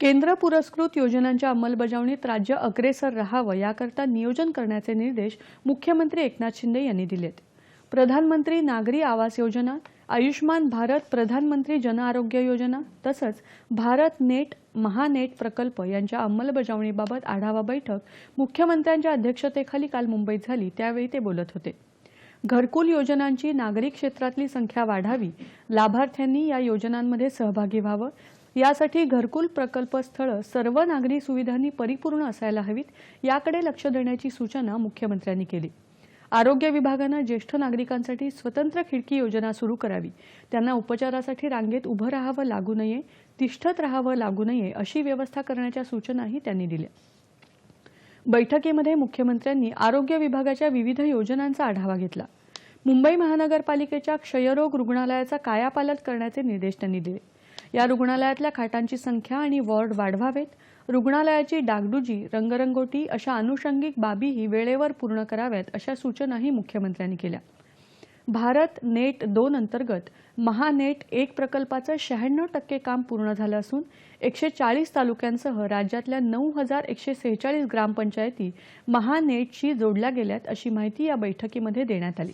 केंद्र पुरस्कृत योजनांच्या अंमलबजावणीत राज्य अग्रेसर राहावं याकरता नियोजन करण्याचे निर्देश मुख्यमंत्री एकनाथ शिंदे यांनी दिलेत. प्रधानमंत्री नागरी आवास योजना आयुष्मान भारत प्रधानमंत्री जन आरोग्य योजना तसंच भारत नेट महानेट प्रकल्प यांच्या अंमलबजावणीबाबत आढावा बैठक मुख्यमंत्र्यांच्या अध्यक्षतेखाली काल मुंबईत झाली त्यावेळी ते बोलत होते. घरकुल योजनांची नागरी क्षेत्रातली संख्या वाढावी लाभार्थ्यांनी या योजनांमध्ये सहभागी व्हावं यासाठी घरकुल प्रकल्प स्थळं सर्व नागरी सुविधांनी परिपूर्ण असायला हवीत याकडे लक्ष देण्याची सूचना मुख्यमंत्र्यांनी केली. आरोग्य विभागानं ज्येष्ठ नागरिकांसाठी स्वतंत्र खिडकी योजना सुरू करावी. त्यांना उपचारासाठी रांगेत उभं राहावं लागू नये तिष्ठत राहावं लागू नये अशी व्यवस्था करण्याच्या सूचनाही त्यांनी दिल्या. बैठकीमध्ये मुख्यमंत्र्यांनी आरोग्य विभागाच्या विविध योजनांचा आढावा घेतला. मुंबई महानगरपालिकेच्या क्षयरोग रुग्णालयाचा कायापालट करण्याचे निर्देश त्यांनी दिले. या रुग्णालयातल्या खाटांची संख्या आणि वॉर्ड वाढवावेत. रुग्णालयाची डागडुजी रंगरंगोटी अशा अनुषंगिक बाबीही वेळेवर पूर्ण कराव्यात अशा सूचनाही मुख्यमंत्र्यांनी केल्या. भारत नेट दोन अंतर्गत महानेट एक प्रकल्पाचं शहाण्णव टक्के काम पूर्ण झालं असून एकशे चाळीस तालुक्यांसह राज्यातल्या नऊ हजार एकशे सेहेचाळीस ग्रामपंचायती महानेटशी जोडल्या गेल्यात अशी माहिती या बैठकीमध्ये देण्यात आली.